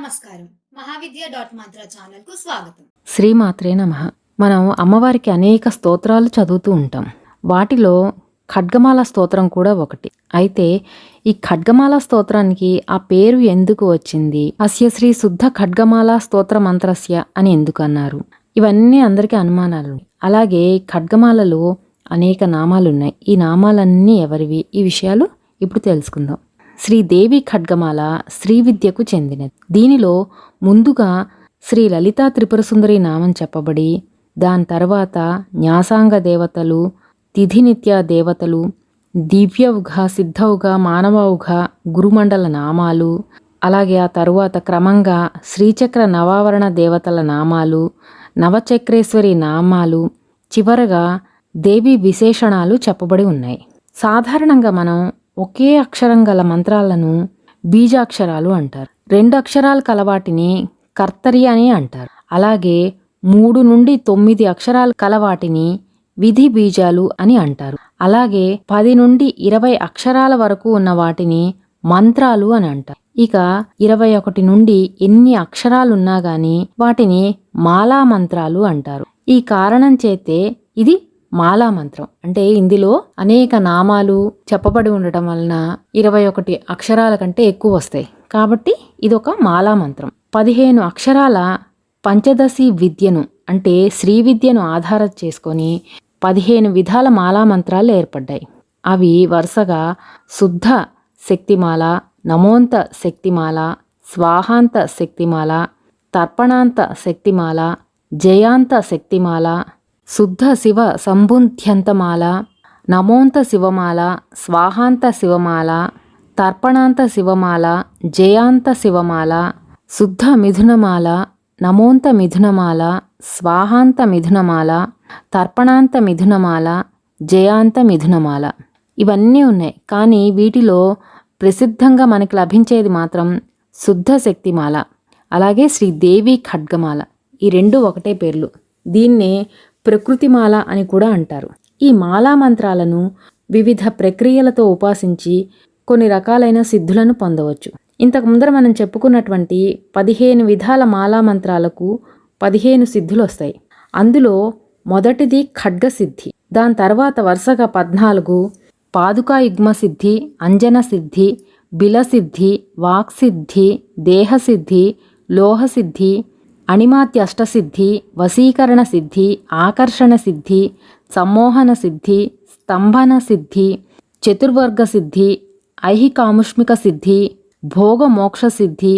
నమస్కారం. మహావిద్య డాట్ మాత్ర ఛానల్కు స్వాగతం. శ్రీమాత్రే నమ. మనం అమ్మవారికి అనేక స్తోత్రాలు చదువుతూ ఉంటాం. వాటిలో ఖడ్గమాల స్తోత్రం కూడా ఒకటి. అయితే ఈ ఖడ్గమాల స్తోత్రానికి ఆ పేరు ఎందుకు వచ్చింది? అస్య శ్రీ శుద్ధ ఖడ్గమాల స్తోత్ర మంత్రస్య అని ఎందుకు అన్నారు? ఇవన్నీ అందరికీ అనుమానాలు అలాగే ఖడ్గమాలలో అనేక నామాలున్నాయి ఈ నామాలన్నీ ఎవరివి? ఈ విషయాలు ఇప్పుడు తెలుసుకుందాం. శ్రీదేవి ఖడ్గమాల శ్రీ విద్యకు చెందినది దీనిలో ముందుగా శ్రీ లలితా త్రిపురసుందరి నామం చెప్పబడి దాని తర్వాత న్యాసాంగ దేవతలు తిథినిత్య దేవతలు దివ్యవుఘ సిద్ధవుఘ మానవవుఘ గురుమండల నామాలు అలాగే ఆ తరువాత క్రమంగా శ్రీచక్ర నవావరణ దేవతల నామాలు నవచక్రేశ్వరి నామాలు చివరగా దేవి విశేషణాలు చెప్పబడి ఉన్నాయి. సాధారణంగా మనం ఒకే అక్షరం గల మంత్రాలను బీజాక్షరాలు అంటారు. రెండు అక్షరాలు కలవాటిని కర్తరి అని అంటారు. అలాగే మూడు నుండి తొమ్మిది అక్షరాలు కలవాటిని విధి బీజాలు అని అంటారు. అలాగే పది నుండి ఇరవై అక్షరాల వరకు ఉన్న వాటిని మంత్రాలు అని అంటారు. ఇక ఇరవై ఒకటి నుండి ఎన్ని అక్షరాలున్నా గాని వాటిని మాలా మంత్రాలు అంటారు. ఈ కారణం చేతే ఇది మాలా మంత్రం. అంటే ఇందులో అనేక నామాలు చెప్పబడి ఉండటం వలన ఇరవై ఒకటి అక్షరాల కంటే ఎక్కువ వస్తాయి. కాబట్టి ఇది ఒక మాలా మంత్రం. పదిహేను అక్షరాల పంచదశి విద్యను అంటే శ్రీ విద్యను ఆధార చేసుకొని పదిహేను విధాల మాలా మంత్రాలు ఏర్పడ్డాయి. అవి వరుసగా శుద్ధ శక్తిమాల నమోంత శక్తిమాల స్వాహాంత శక్తిమాల తర్పణాంత శక్తిమాల జయాంత శక్తిమాల శుద్ధ శివ సంబుంధ్యంతమాల నమోంత శివమాల స్వాహాంత శివమాల తర్పణాంత శివమాల జయాంత శివమాల శుద్ధ మిథునమాల నమోంత మిథునమాల స్వాహాంత మిథునమాల తర్పణాంత మిథునమాల జయాంత మిథునమాల. ఇవన్నీ ఉన్నాయి. కానీ వీటిలో ప్రసిద్ధంగా మనకు లభించేది మాత్రం శుద్ధ శక్తిమాల అలాగే శ్రీదేవి ఖడ్గమాల. ఈ రెండు ఒకటే పేర్లు. దీన్నే ప్రకృతిమాల అని కూడా అంటారు. ఈ మాలా మంత్రాలను వివిధ ప్రక్రియలతో ఉపాసించి కొన్ని రకాలైన సిద్ధులను పొందవచ్చు. ఇంతకు ముందర మనం చెప్పుకున్నటువంటి పదిహేను విధాల మాలా మంత్రాలకు పదిహేను సిద్ధులు వస్తాయి. అందులో మొదటిది ఖడ్గ సిద్ధి దాని తర్వాత వరుసగా పద్నాలుగు పాదుకా యుగ్మ సిద్ధి అంజన సిద్ధి బిలసిద్ధి వాక్సిద్ధి దేహసిద్ధి లోహసిద్ధి అణిమాత్య అష్టసిద్ధి వశీకరణ సిద్ధి ఆకర్షణ సిద్ధి సమ్మోహన సిద్ధి స్తంభన సిద్ధి చతుర్వర్గ సిద్ధి ఐహికాముష్మిక సిద్ధి భోగమోక్ష సిద్ధి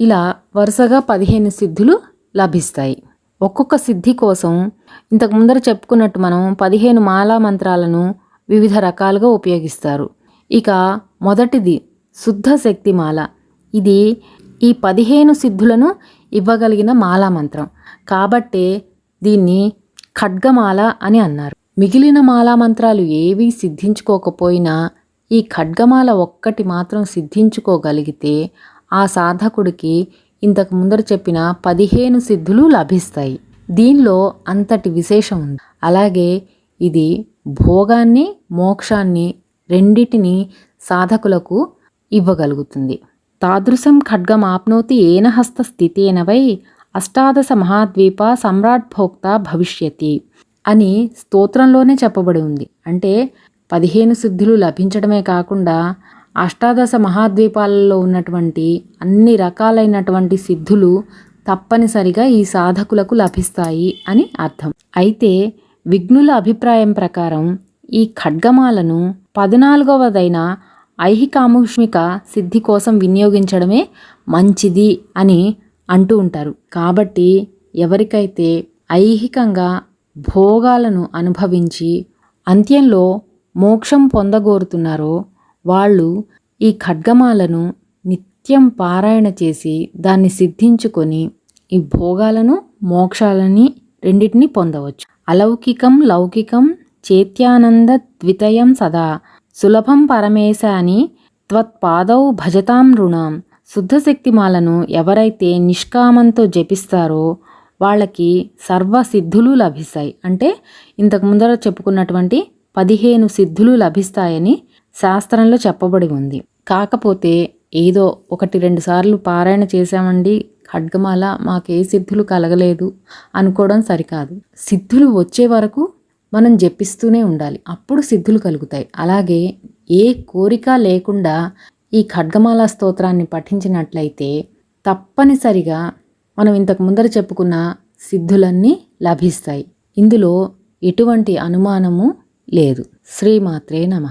ఇలా వరుసగా పదిహేను సిద్ధులు లభిస్తాయి. ఒక్కొక్క సిద్ధి కోసం ఇంతకు ముందర చెప్పుకున్నట్టు మనం పదిహేను మాలా మంత్రాలను వివిధ రకాలుగా ఉపయోగిస్తారు. ఇక మొదటిది శుద్ధ శక్తిమాల ఇది ఈ పదిహేను సిద్ధులను ఇవ్వగలిగిన మాలా మంత్రం. కాబట్టే దీన్ని ఖడ్గమాల అని అన్నారు. మిగిలిన మాలా మంత్రాలు ఏవీ సిద్ధించుకోకపోయినా ఈ ఖడ్గమాల ఒక్కటి మాత్రం సిద్ధించుకోగలిగితే ఆ సాధకుడికి ఇంతకు ముందర చెప్పిన పదిహేను సిద్ధులు లభిస్తాయి. దీనిలో అంతటి విశేషం ఉంది. అలాగే ఇది భోగాన్ని మోక్షాన్ని రెండిటిని సాధకులకు ఇవ్వగలుగుతుంది. తాదృశం ఖడ్గం ఆప్నోతి ఏన స్థితేన వై అష్టాదశ మహాద్వీప సమ్రాట్ భోక్త భవిష్యతి అని స్తోత్రంలోనే చెప్పబడి ఉంది. అంటే పదిహేను సిద్ధులు లభించడమే కాకుండా అష్టాదశ మహాద్వీపాలలో ఉన్నటువంటి అన్ని రకాలైనటువంటి సిద్ధులు తప్పనిసరిగా ఈ సాధకులకు లభిస్తాయి అని అర్థం. అయితే విఘ్నుల అభిప్రాయం ప్రకారం ఈ ఖడ్గమాలను పద్నాలుగవదైన ఐహికాముష్మిక సిద్ధి కోసం వినియోగించడమే మంచిది అని అంటూ ఉంటారు. కాబట్టి ఎవరికైతే ఐహికంగా భోగాలను అనుభవించి అంత్యంలో మోక్షం పొందగోరుతున్నారో వాళ్ళు ఈ ఖడ్గమాలను నిత్యం పారాయణ చేసి దాన్ని సిద్ధించుకొని ఈ భోగాలను మోక్షాలని రెండింటిని పొందవచ్చు. అలౌకికం లౌకికం చేత్యానంద ద్వితయం సదా సులభం పరమేశ అని త్వత్పాదౌ భజతాం రుణాం శుద్ధశక్తిమాలను ఎవరైతే నిష్కామంతో జపిస్తారో వాళ్ళకి సర్వ సిద్ధులు లభిస్తాయి. అంటే ఇంతకు ముందర చెప్పుకున్నటువంటి పదిహేను సిద్ధులు లభిస్తాయని శాస్త్రంలో చెప్పబడి ఉంది. కాకపోతే ఏదో ఒకటి రెండు సార్లు పారాయణ చేశామండి ఖడ్గమాల మాకే సిద్ధులు కలగలేదు అనుకోవడం సరికాదు. సిద్ధులు వచ్చే వరకు మనం జపిస్తూనే ఉండాలి. అప్పుడు సిద్ధులు కలుగుతాయి. అలాగే ఏ కోరిక లేకుండా ఈ ఖడ్గమాల స్తోత్రాన్ని పఠించినట్లయితే తప్పనిసరిగా మనం ఇంతకు ముందర చెప్పుకున్న సిద్ధులన్నీ లభిస్తాయి. ఇందులో ఎటువంటి అనుమానము లేదు. శ్రీమాత్రే నమ.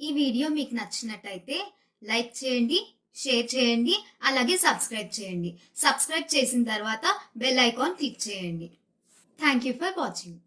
ఈ వీడియో మీకు నచ్చినట్టయితే లైక్ చేయండి షేర్ చేయండి అలాగే సబ్స్క్రైబ్ చేయండి. సబ్స్క్రైబ్ చేసిన తర్వాత బెల్ ఐకాన్ క్లిక్ చేయండి. Thank you for watching.